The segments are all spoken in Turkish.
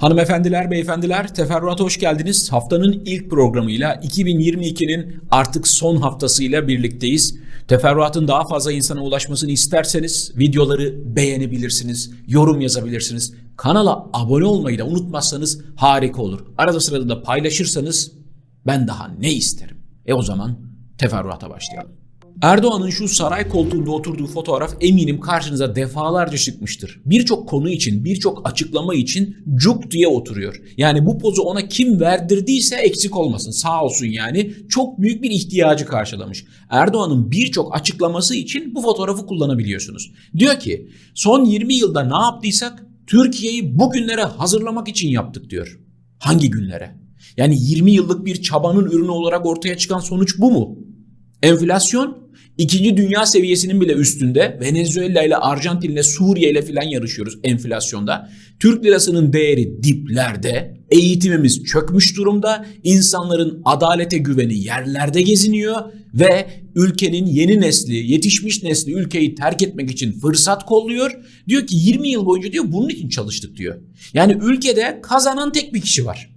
Hanımefendiler, beyefendiler, teferruata hoş geldiniz. Haftanın ilk programıyla 2022'nin artık son haftasıyla birlikteyiz. Teferruatın daha fazla insana ulaşmasını isterseniz videoları beğenebilirsiniz, yorum yazabilirsiniz. Kanala abone olmayı da unutmazsanız harika olur. Arada sırada da paylaşırsanız ben daha ne isterim? E o zaman teferruata başlayalım. Erdoğan'ın şu saray koltuğunda oturduğu fotoğraf eminim karşınıza defalarca çıkmıştır. Birçok konu için, birçok açıklama için cuk diye oturuyor. Yani bu pozu ona kim verdirdiyse eksik olmasın, sağ olsun yani. Çok büyük bir ihtiyacı karşılamış. Erdoğan'ın birçok açıklaması için bu fotoğrafı kullanabiliyorsunuz. Diyor ki, son 20 yılda ne yaptıysak Türkiye'yi bugünlere hazırlamak için yaptık diyor. Hangi günlere? Yani 20 yıllık bir çabanın ürünü olarak ortaya çıkan sonuç bu mu? Enflasyon ikinci dünya seviyesinin bile üstünde. Venezuela ile Arjantin ile Suriye ile filan yarışıyoruz enflasyonda. Türk lirasının değeri diplerde. Eğitimimiz çökmüş durumda. İnsanların adalete güveni yerlerde geziniyor ve ülkenin yeni nesli, yetişmiş nesli ülkeyi terk etmek için fırsat kolluyor. Diyor ki 20 yıl boyunca diyor bunun için çalıştık diyor. Yani ülkede kazanan tek bir kişi var.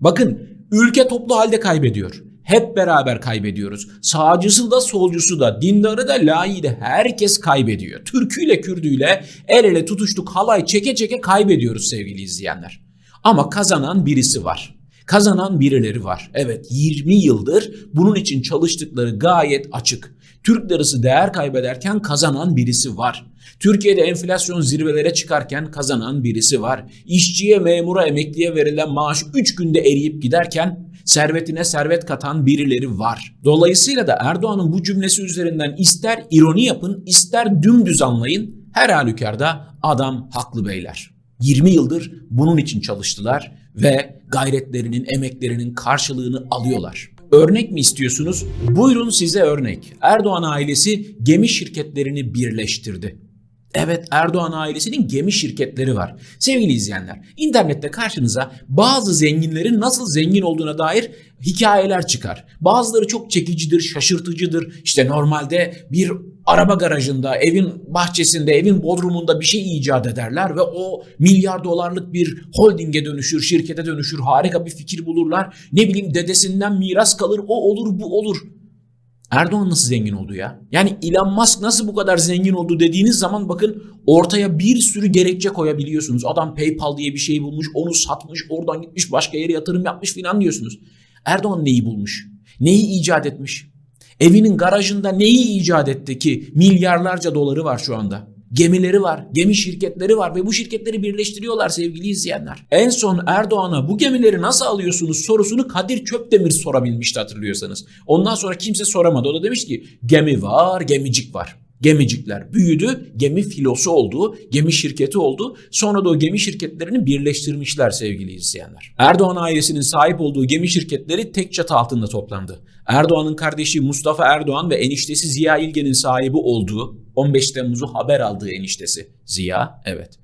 Bakın ülke toplu halde kaybediyor. Hep beraber kaybediyoruz. Sağcısı da solcusu da dindarı da layığı da herkes kaybediyor. Türküyle Kürdüyle el ele tutuştuk halay çeke çeke kaybediyoruz sevgili izleyenler. Ama kazanan birisi var. Kazanan birileri var. Evet 20 yıldır bunun için çalıştıkları gayet açık. Türk lirası değer kaybederken kazanan birisi var. Türkiye'de enflasyon zirvelere çıkarken kazanan birisi var. İşçiye, memura, emekliye verilen maaş 3 günde eriyip giderken servetine servet katan birileri var. Dolayısıyla da Erdoğan'ın bu cümlesi üzerinden ister ironi yapın, ister dümdüz anlayın. Her halükarda adam haklı beyler. 20 yıldır bunun için çalıştılar ve gayretlerinin, emeklerinin karşılığını alıyorlar. Örnek mi istiyorsunuz? Buyurun size örnek. Erdoğan ailesi gemi şirketlerini birleştirdi. Evet Erdoğan ailesinin gemi şirketleri var. Sevgili izleyenler, internette karşınıza bazı zenginlerin nasıl zengin olduğuna dair hikayeler çıkar. Bazıları çok çekicidir, şaşırtıcıdır. İşte normalde bir araba garajında, evin bahçesinde, evin bodrumunda bir şey icat ederler ve o milyar dolarlık bir holdinge dönüşür, şirkete dönüşür, harika bir fikir bulurlar. Ne bileyim dedesinden miras kalır, o olur, bu olur. Erdoğan nasıl zengin oldu ya? Yani Elon Musk nasıl bu kadar zengin oldu dediğiniz zaman bakın ortaya bir sürü gerekçe koyabiliyorsunuz. Adam PayPal diye bir şey bulmuş, onu satmış, oradan gitmiş başka yere yatırım yapmış filan diyorsunuz. Erdoğan neyi bulmuş? Neyi icat etmiş? Evinin garajında neyi icat etti ki milyarlarca doları var şu anda? Gemileri var, gemi şirketleri var ve bu şirketleri birleştiriyorlar sevgili izleyenler. En son Erdoğan'a bu gemileri nasıl alıyorsunuz sorusunu Kadir Çöpdemir sorabilmişti hatırlıyorsanız. Ondan sonra kimse soramadı. O da demiş ki gemi var, gemicik var. Gemicikler büyüdü, gemi filosu oldu, gemi şirketi oldu. Sonra da o gemi şirketlerini birleştirmişler sevgili izleyenler. Erdoğan ailesinin sahip olduğu gemi şirketleri tek çatı altında toplandı. Erdoğan'ın kardeşi Mustafa Erdoğan ve eniştesi Ziya İlgen'in sahibi olduğu 15 Temmuz'u haber aldığı eniştesi Ziya, evet.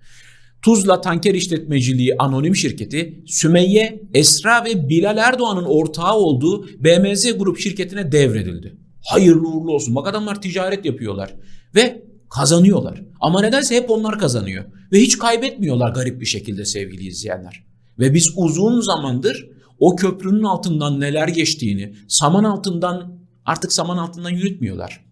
Tuzla Tanker İşletmeciliği Anonim Şirketi, Sümeyye, Esra ve Bilal Erdoğan'ın ortağı olduğu BMZ Grup şirketine devredildi. Hayırlı uğurlu olsun. Bak adamlar ticaret yapıyorlar ve kazanıyorlar. Ama nedense hep onlar kazanıyor. Ve hiç kaybetmiyorlar garip bir şekilde sevgili izleyenler. Ve biz uzun zamandır o köprünün altından neler geçtiğini, saman altından artık saman altından yürütmüyorlar.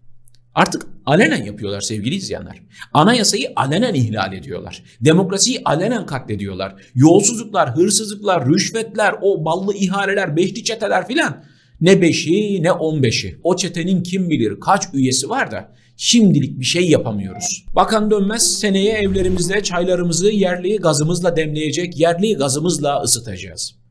Artık alenen yapıyorlar sevgili izleyenler. Anayasayı alenen ihlal ediyorlar. Demokrasiyi alenen katlediyorlar. Yolsuzluklar, hırsızlıklar, rüşvetler, o ballı ihaleler, beşli çeteler filan. Ne beşi ne on beşi. O çetenin kim bilir kaç üyesi var da şimdilik bir şey yapamıyoruz. Bakan dönmez seneye evlerimizde çaylarımızı yerli gazımızla demleyecek, yerli gazımızla ısıtacağız.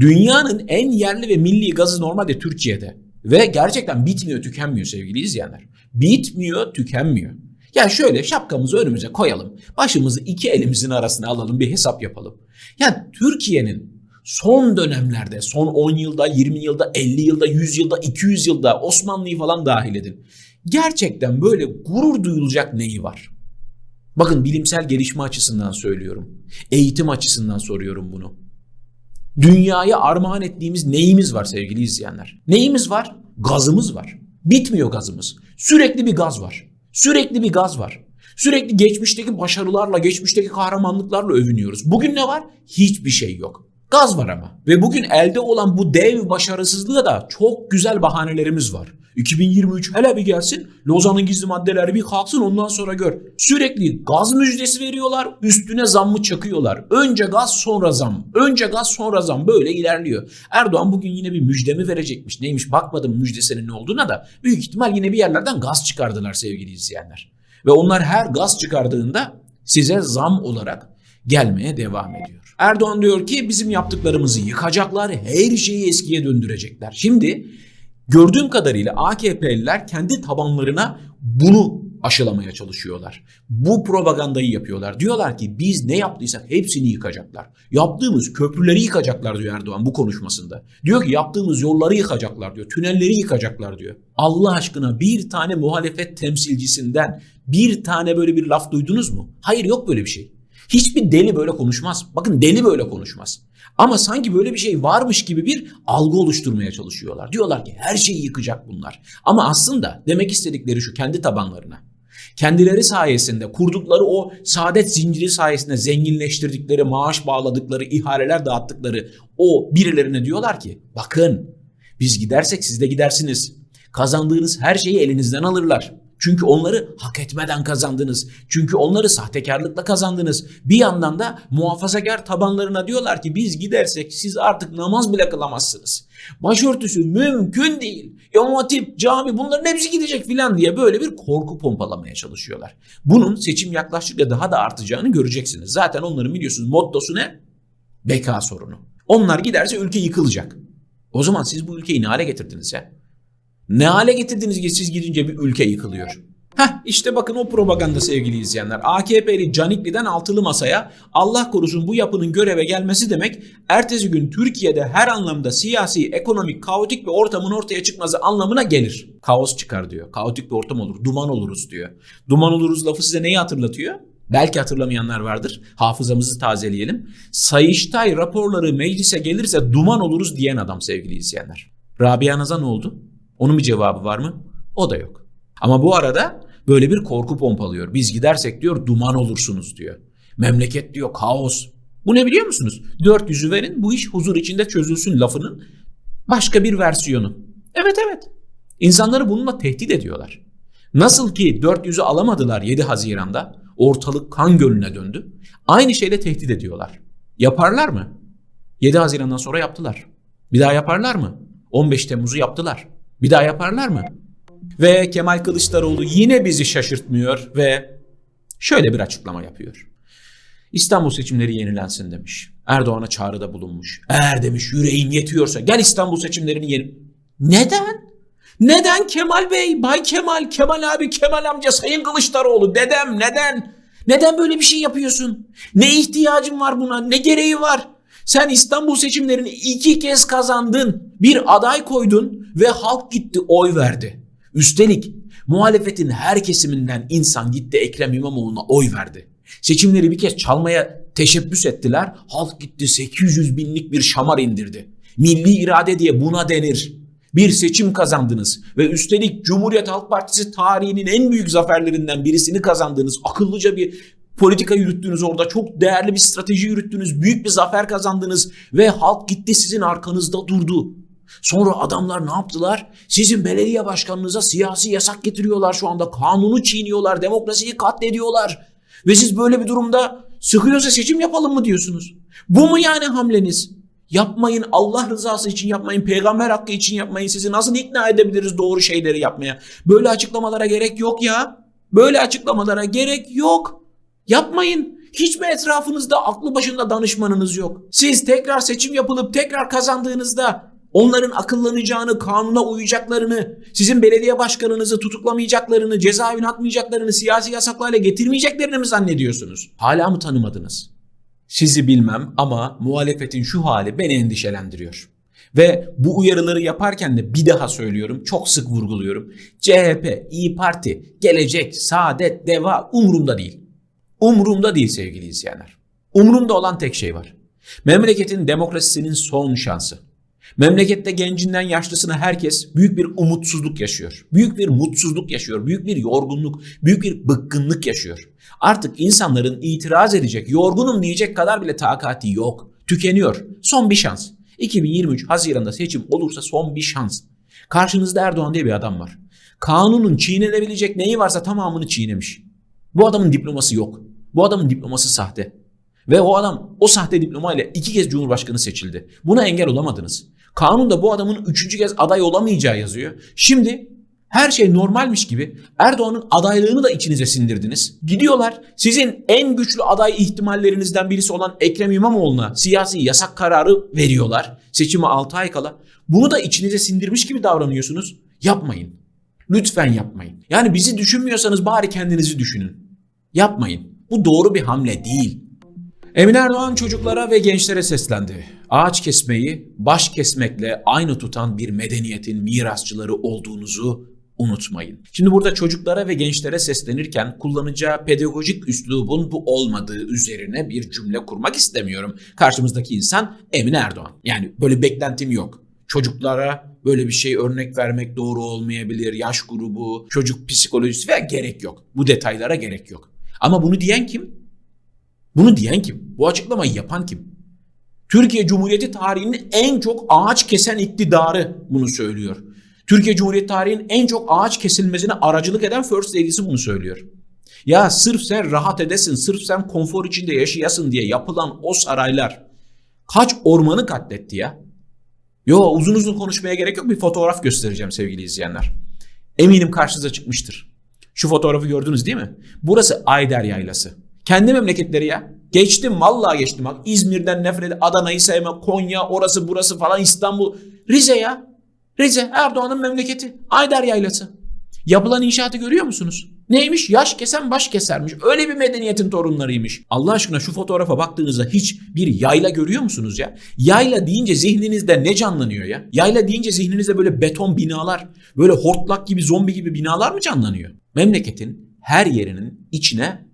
Dünyanın en yerli ve milli gazı normalde Türkiye'de. Ve gerçekten bitmiyor, tükenmiyor sevgili izleyenler. Bitmiyor, tükenmiyor. Ya şöyle şapkamızı önümüze koyalım. Başımızı iki elimizin arasına alalım, bir hesap yapalım. Yani Türkiye'nin son dönemlerde, son 10 yılda, 20 yılda, 50 yılda, 100 yılda, 200 yılda Osmanlı'yı falan dahil edin. Gerçekten böyle gurur duyulacak neyi var? Bakın bilimsel gelişme açısından söylüyorum. Eğitim açısından soruyorum bunu. Dünyaya armağan ettiğimiz neyimiz var sevgili izleyenler? Neyimiz var? Gazımız var. Bitmiyor gazımız. Sürekli bir gaz var. Sürekli bir gaz var. Sürekli geçmişteki başarılarla, geçmişteki kahramanlıklarla övünüyoruz. Bugün ne var? Hiçbir şey yok. Gaz var ama. Ve bugün elde olan bu dev başarısızlığa da çok güzel bahanelerimiz var. 2023 hele bir gelsin. Lozan'ın gizli maddeleri bir kalksın ondan sonra gör. Sürekli gaz müjdesi veriyorlar. Üstüne zammı çakıyorlar. Önce gaz sonra zam. Önce gaz sonra zam. Böyle ilerliyor. Erdoğan bugün yine bir müjdemi verecekmiş. Neymiş bakmadım müjdesinin ne olduğuna da. Büyük ihtimal yine bir yerlerden gaz çıkardılar sevgili izleyenler. Ve onlar her gaz çıkardığında size zam olarak gelmeye devam ediyor. Erdoğan diyor ki bizim yaptıklarımızı yıkacaklar, her şeyi eskiye döndürecekler. Şimdi gördüğüm kadarıyla AKP'liler kendi tabanlarına bunu aşılamaya çalışıyorlar. Bu propagandayı yapıyorlar. Diyorlar ki biz ne yaptıysak hepsini yıkacaklar. Yaptığımız köprüleri yıkacaklar diyor Erdoğan bu konuşmasında. Diyor ki yaptığımız yolları yıkacaklar diyor. Tünelleri yıkacaklar diyor. Allah aşkına bir tane muhalefet temsilcisinden bir tane böyle bir laf duydunuz mu? Hayır yok böyle bir şey. Hiçbir deli böyle konuşmaz. Bakın deli böyle konuşmaz. Ama sanki böyle bir şey varmış gibi bir algı oluşturmaya çalışıyorlar. Diyorlar ki her şeyi yıkacak bunlar. Ama aslında demek istedikleri şu kendi tabanlarına. Kendileri sayesinde kurdukları o saadet zinciri sayesinde zenginleştirdikleri, maaş bağladıkları, ihaleler dağıttıkları o birilerine diyorlar ki bakın biz gidersek siz de gidersiniz. Kazandığınız her şeyi elinizden alırlar. Çünkü onları hak etmeden kazandınız. Çünkü onları sahtekarlıkla kazandınız. Bir yandan da muhafazakar tabanlarına diyorlar ki biz gidersek siz artık namaz bile kılamazsınız. Başörtüsü mümkün değil. İmam Hatip, cami bunların hepsi gidecek filan diye böyle bir korku pompalamaya çalışıyorlar. Bunun seçim yaklaştıkça daha da artacağını göreceksiniz. Zaten onların biliyorsunuz mottosu ne? Beka sorunu. Onlar giderse ülke yıkılacak. O zaman siz bu ülkeyi ne hale getirdiniz ya? Ne hale getirdiniz ki siz gidince bir ülke yıkılıyor? Heh işte bakın o propaganda sevgili izleyenler. AKP'li Canikli'den altılı masaya Allah korusun bu yapının göreve gelmesi demek ertesi gün Türkiye'de her anlamda siyasi, ekonomik, kaotik bir ortamın ortaya çıkması anlamına gelir. Kaos çıkar diyor. Kaotik bir ortam olur. Duman oluruz diyor. Duman oluruz lafı size neyi hatırlatıyor? Belki hatırlamayanlar vardır. Hafızamızı tazeleyelim. Sayıştay raporları meclise gelirse duman oluruz diyen adam sevgili izleyenler. Rabia Naz'a ne oldu? Onun bir cevabı var mı? O da yok. Ama bu arada böyle bir korku pompalıyor. Biz gidersek diyor duman olursunuz diyor. Memleket diyor kaos. Bu ne biliyor musunuz? Dört yüzü verin bu iş huzur içinde çözülsün lafının başka bir versiyonu. Evet evet. İnsanları bununla tehdit ediyorlar. Nasıl ki 400'ü alamadılar 7 Haziran'da ortalık kan gölüne döndü. Aynı şeyle tehdit ediyorlar. Yaparlar mı? 7 Haziran'dan sonra yaptılar. Bir daha yaparlar mı? 15 Temmuz'u yaptılar. Bir daha yaparlar mı? Ve Kemal Kılıçdaroğlu yine bizi şaşırtmıyor ve şöyle bir açıklama yapıyor. İstanbul seçimleri yenilensin demiş. Erdoğan'a çağrıda bulunmuş. Eğer demiş yüreğin yetiyorsa gel İstanbul seçimlerini yeni... Neden? Neden Kemal Bey, Bay Kemal, Kemal abi, Kemal amca, Sayın Kılıçdaroğlu, dedem neden? Neden böyle bir şey yapıyorsun? Ne ihtiyacın var buna? Ne gereği var? Sen İstanbul seçimlerini iki kez kazandın. Bir aday koydun ve halk gitti oy verdi. Üstelik muhalefetin her kesiminden insan gitti Ekrem İmamoğlu'na oy verdi. Seçimleri bir kez çalmaya teşebbüs ettiler. Halk gitti 800 binlik bir şamar indirdi. Milli irade diye buna denir. Bir seçim kazandınız ve üstelik Cumhuriyet Halk Partisi tarihinin en büyük zaferlerinden birisini kazandınız. Akıllıca bir politika yürüttünüz orada. Çok değerli bir strateji yürüttünüz. Büyük bir zafer kazandınız ve halk gitti sizin arkanızda durdu. Sonra adamlar ne yaptılar? Sizin belediye başkanınıza siyasi yasak getiriyorlar şu anda. Kanunu çiğniyorlar, demokrasiyi katlediyorlar. Ve siz böyle bir durumda sıkıyorsa seçim yapalım mı diyorsunuz? Bu mu yani hamleniz? Yapmayın Allah rızası için yapmayın, peygamber hakkı için yapmayın. Sizi nasıl ikna edebiliriz doğru şeyleri yapmaya? Böyle açıklamalara gerek yok ya. Böyle açıklamalara gerek yok. Yapmayın. Hiç mi etrafınızda aklı başında danışmanınız yok? Siz tekrar seçim yapılıp tekrar kazandığınızda onların akıllanacağını, kanuna uyacaklarını, sizin belediye başkanınızı tutuklamayacaklarını, cezaevine atmayacaklarını, siyasi yasaklarla getirmeyeceklerini mi zannediyorsunuz? Hala mı tanımadınız? Sizi bilmem ama muhalefetin şu hali beni endişelendiriyor. Ve bu uyarıları yaparken de bir daha söylüyorum, çok sık vurguluyorum. CHP, İyi Parti, Gelecek, Saadet, Deva umurumda değil. Umurumda değil sevgili izleyenler. Umurumda olan tek şey var. Memleketin demokrasisinin son şansı. Memlekette gencinden yaşlısına herkes büyük bir umutsuzluk yaşıyor. Büyük bir mutsuzluk yaşıyor. Büyük bir yorgunluk, büyük bir bıkkınlık yaşıyor. Artık insanların itiraz edecek, yorgunum diyecek kadar bile takati yok. Tükeniyor. Son bir şans. 2023 Haziran'da seçim olursa son bir şans. Karşınızda Erdoğan diye bir adam var. Kanunun çiğnenebilecek neyi varsa tamamını çiğnemiş. Bu adamın diploması yok. Bu adamın diploması sahte. Ve o adam o sahte diplomayla iki kez Cumhurbaşkanı seçildi. Buna engel olamadınız. Kanunda bu adamın üçüncü kez aday olamayacağı yazıyor. Şimdi her şey normalmiş gibi Erdoğan'ın adaylığını da içinize sindirdiniz. Gidiyorlar sizin en güçlü aday ihtimallerinizden birisi olan Ekrem İmamoğlu'na siyasi yasak kararı veriyorlar. Seçime 6 ay kala. Bunu da içinize sindirmiş gibi davranıyorsunuz. Yapmayın. Lütfen yapmayın. Yani bizi düşünmüyorsanız bari kendinizi düşünün. Yapmayın. Bu doğru bir hamle değil. Emine Erdoğan çocuklara ve gençlere seslendi. Ağaç kesmeyi baş kesmekle aynı tutan bir medeniyetin mirasçıları olduğunuzu unutmayın. Şimdi burada çocuklara ve gençlere seslenirken kullanacağı pedagojik üslubun bu olmadığı üzerine bir cümle kurmak istemiyorum. Karşımızdaki insan Emine Erdoğan. Yani böyle beklentim yok. Çocuklara böyle bir şey örnek vermek doğru olmayabilir. Yaş grubu, çocuk psikolojisi veya gerek yok. Bu detaylara gerek yok. Ama bunu diyen kim? Bunu diyen kim? Bu açıklamayı yapan kim? Türkiye Cumhuriyeti tarihinin en çok ağaç kesen iktidarı bunu söylüyor. Türkiye Cumhuriyeti tarihinin en çok ağaç kesilmesine aracılık eden First Lady'si bunu söylüyor. Ya sırf sen rahat edesin, sırf sen konfor içinde yaşayasın diye yapılan o saraylar kaç ormanı katletti ya? Yo uzun uzun konuşmaya gerek yok bir fotoğraf göstereceğim sevgili izleyenler. Eminim karşınıza çıkmıştır. Şu fotoğrafı gördünüz değil mi? Burası Ayder Yaylası. Kendi memleketleri ya. Geçtim vallahi geçtim bak. İzmir'den nefret Adana'yı sevmem, Konya, orası burası falan İstanbul. Rize ya. Rize Erdoğan'ın memleketi. Ayder Yaylası. Yapılan inşaatı görüyor musunuz? Neymiş? Yaş kesen baş kesermiş. Öyle bir medeniyetin torunlarıymış. Allah aşkına şu fotoğrafa baktığınızda hiç bir yayla görüyor musunuz ya? Yayla deyince zihninizde ne canlanıyor ya? Yayla deyince zihninizde böyle beton binalar, böyle hortlak gibi zombi gibi binalar mı canlanıyor? Memleketin her yerinin içine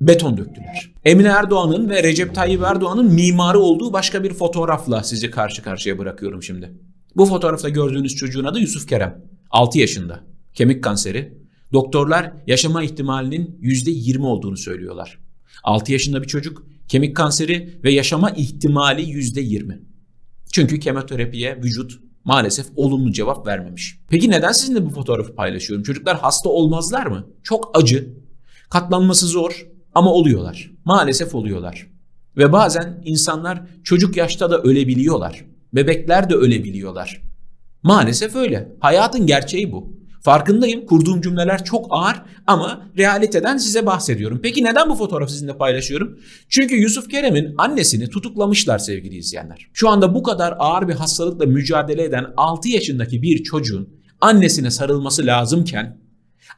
beton döktüler. Emine Erdoğan'ın ve Recep Tayyip Erdoğan'ın mimarı olduğu başka bir fotoğrafla sizi karşı karşıya bırakıyorum şimdi. Bu fotoğrafta gördüğünüz çocuğun adı Yusuf Kerem. 6 yaşında. Kemik kanseri. Doktorlar yaşama ihtimalinin %20 olduğunu söylüyorlar. 6 yaşında bir çocuk, kemik kanseri ve yaşama ihtimali %20. Çünkü kemoterapiye vücut maalesef olumlu cevap vermemiş. Peki neden sizinle bu fotoğrafı paylaşıyorum? Çocuklar hasta olmazlar mı? Çok acı, katlanması zor ama oluyorlar. Maalesef oluyorlar. Ve bazen insanlar çocuk yaşta da ölebiliyorlar. Bebekler de ölebiliyorlar. Maalesef öyle. Hayatın gerçeği bu. Farkındayım kurduğum cümleler çok ağır ama realiteden size bahsediyorum. Peki neden bu fotoğrafı sizinle paylaşıyorum? Çünkü Yusuf Kerem'in annesini tutuklamışlar sevgili izleyenler. Şu anda bu kadar ağır bir hastalıkla mücadele eden 6 yaşındaki bir çocuğun annesine sarılması lazımken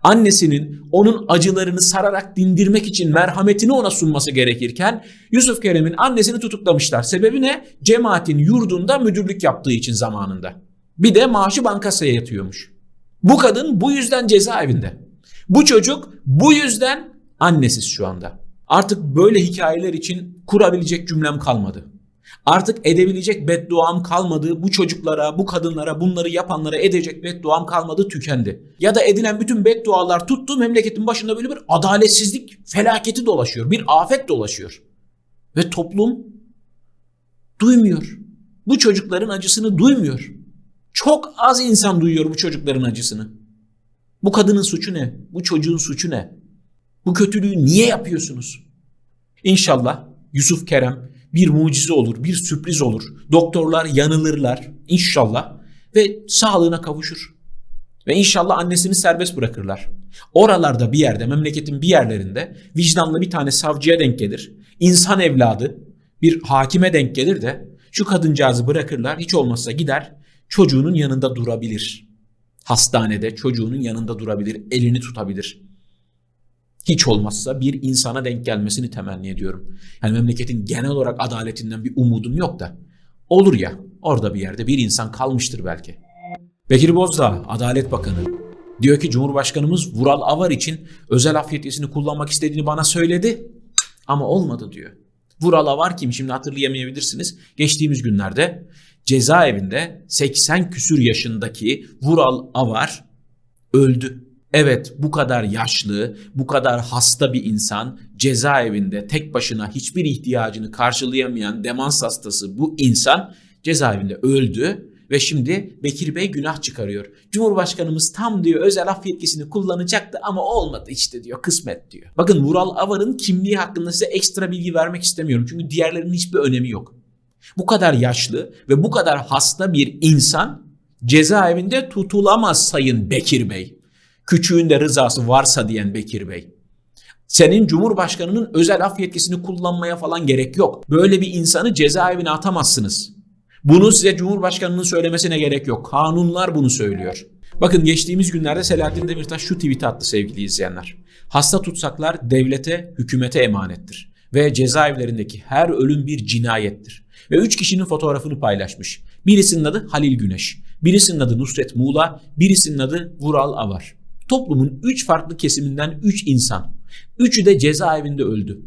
annesinin onun acılarını sararak dindirmek için merhametini ona sunması gerekirken Yusuf Kerem'in annesini tutuklamışlar. Sebebi ne? Cemaatin yurdunda müdürlük yaptığı için zamanında. Bir de maaşı bankasaya yatıyormuş. Bu kadın bu yüzden cezaevinde. Bu çocuk bu yüzden annesiz şu anda. Artık böyle hikayeler için kurabilecek cümlem kalmadı. Artık edebilecek bedduam kalmadı. Bu çocuklara, bu kadınlara, bunları yapanlara edecek bedduam kalmadı, tükendi. Ya da edilen bütün beddualar tuttu memleketin başında böyle bir adaletsizlik felaketi dolaşıyor. Bir afet dolaşıyor. Ve toplum duymuyor. Bu çocukların acısını duymuyor. Çok az insan duyuyor bu çocukların acısını. Bu kadının suçu ne? Bu çocuğun suçu ne? Bu kötülüğü niye yapıyorsunuz? İnşallah Yusuf Kerem bir mucize olur, bir sürpriz olur. Doktorlar yanılırlar inşallah ve sağlığına kavuşur. Ve inşallah annesini serbest bırakırlar. Oralarda bir yerde, memleketin bir yerlerinde vicdanlı bir tane savcıya denk gelir. İnsan evladı bir hakime denk gelir de şu kadıncağızı bırakırlar. Hiç olmazsa gider çocuğunun yanında durabilir. Hastanede çocuğunun yanında durabilir, elini tutabilir. Hiç olmazsa bir insana denk gelmesini temenni ediyorum. Yani memleketin genel olarak adaletinden bir umudum yok da. Olur ya orada bir yerde bir insan kalmıştır belki. Bekir Bozdağ, Adalet Bakanı. Diyor ki Cumhurbaşkanımız Vural Avar için özel af yetkisini kullanmak istediğini bana söyledi ama olmadı diyor. Vural Avar kim şimdi hatırlayamayabilirsiniz. Geçtiğimiz günlerde cezaevinde 80 küsür yaşındaki Vural Avar öldü. Evet bu kadar yaşlı, bu kadar hasta bir insan cezaevinde tek başına hiçbir ihtiyacını karşılayamayan demans hastası bu insan cezaevinde öldü ve şimdi Bekir Bey günah çıkarıyor. Cumhurbaşkanımız tam diyor özel af yetkisini kullanacaktı ama olmadı işte diyor kısmet diyor. Bakın Vural Avar'ın kimliği hakkında size ekstra bilgi vermek istemiyorum çünkü diğerlerinin hiçbir önemi yok. Bu kadar yaşlı ve bu kadar hasta bir insan cezaevinde tutulamaz Sayın Bekir Bey. Küçüğünde rızası varsa diyen Bekir Bey. Senin Cumhurbaşkanının özel af yetkisini kullanmaya falan gerek yok. Böyle bir insanı cezaevine atamazsınız. Bunu size Cumhurbaşkanının söylemesine gerek yok. Kanunlar bunu söylüyor. Bakın geçtiğimiz günlerde Selahattin Demirtaş şu tweet attı sevgili izleyenler. Hasta tutsaklar devlete, hükümete emanettir. Ve cezaevlerindeki her ölüm bir cinayettir. Ve üç kişinin fotoğrafını paylaşmış. Birisinin adı Halil Güneş, birisinin adı Nusret Muğla, birisinin adı Vural Avar. Toplumun üç farklı kesiminden üç insan. Üçü de cezaevinde öldü.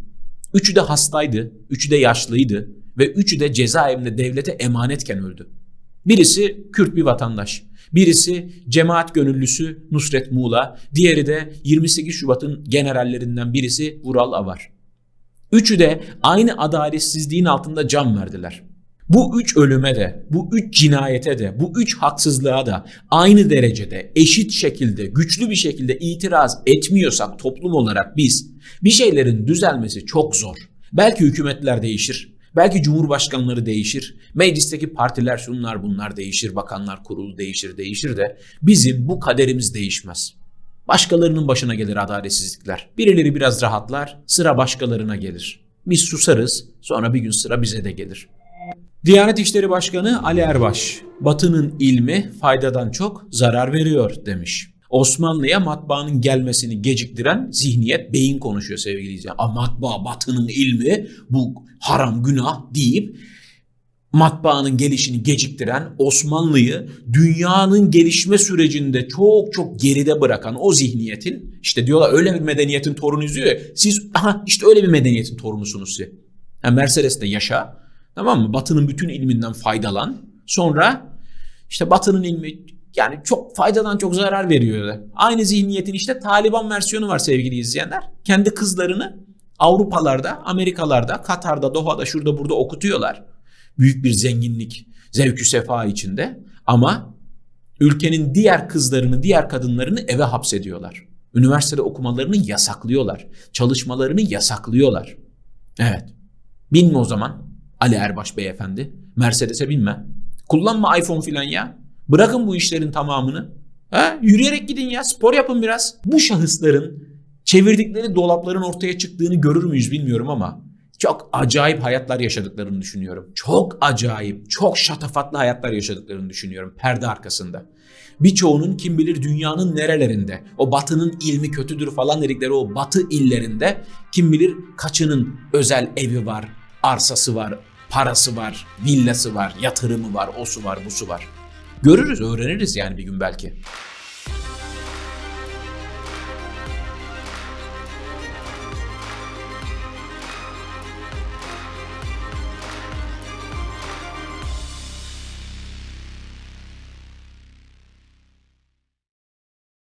Üçü de hastaydı, üçü de yaşlıydı ve üçü de cezaevinde devlete emanetken öldü. Birisi Kürt bir vatandaş, birisi cemaat gönüllüsü Nusret Muğla, diğeri de 28 Şubat'ın generallerinden birisi Vural Avar. Üçü de aynı adaletsizliğin altında can verdiler. Bu üç ölüme de, bu üç cinayete de, bu üç haksızlığa da aynı derecede, eşit şekilde, güçlü bir şekilde itiraz etmiyorsak toplum olarak biz, bir şeylerin düzelmesi çok zor. Belki hükümetler değişir, belki cumhurbaşkanları değişir, meclisteki partiler şunlar bunlar değişir, bakanlar kurulu değişir, değişir de bizim bu kaderimiz değişmez. Başkalarının başına gelir adaletsizlikler. Birileri biraz rahatlar, sıra başkalarına gelir. Biz susarız, sonra bir gün sıra bize de gelir. Diyanet İşleri Başkanı Ali Erbaş, Batı'nın ilmi faydadan çok zarar veriyor demiş. Osmanlı'ya matbaanın gelmesini geciktiren zihniyet beyin konuşuyor sevgili izleyiciler. A matbaa Batı'nın ilmi bu haram günah deyip matbaanın gelişini geciktiren Osmanlı'yı dünyanın gelişme sürecinde çok çok geride bırakan o zihniyetin işte diyorlar öyle bir medeniyetin torunuyuz diyor ya siz aha işte öyle bir medeniyetin torunusunuz siz. Yani Mercedes'te yaşa tamam mı? Batı'nın bütün ilminden faydalan. Sonra işte Batı'nın ilmi yani çok faydadan çok zarar veriyor. Aynı zihniyetin işte Taliban versiyonu var sevgili izleyenler. Kendi kızlarını Avrupalarda, Amerikalarda, Katar'da, Doha'da, şurada burada okutuyorlar. Büyük bir zenginlik, zevkü sefa içinde. Ama ülkenin diğer kızlarını, diğer kadınlarını eve hapsediyorlar. Üniversitede okumalarını yasaklıyorlar. Çalışmalarını yasaklıyorlar. Evet. Binme o zaman Ali Erbaş beyefendi. Mercedes'e binme. Kullanma iPhone filan ya. Bırakın bu işlerin tamamını. Ha? Yürüyerek gidin ya spor yapın biraz. Bu şahısların çevirdikleri dolapların ortaya çıktığını görür müyüz bilmiyorum ama çok acayip hayatlar yaşadıklarını düşünüyorum. Çok acayip, çok şatafatlı hayatlar yaşadıklarını düşünüyorum perde arkasında. Birçoğunun kim bilir dünyanın nerelerinde, o batının ilmi kötüdür falan dedikleri o batı illerinde kim bilir kaçının özel evi var, arsası var, parası var, villası var, yatırımı var, osu var, busu var. Görürüz, öğreniriz yani bir gün belki.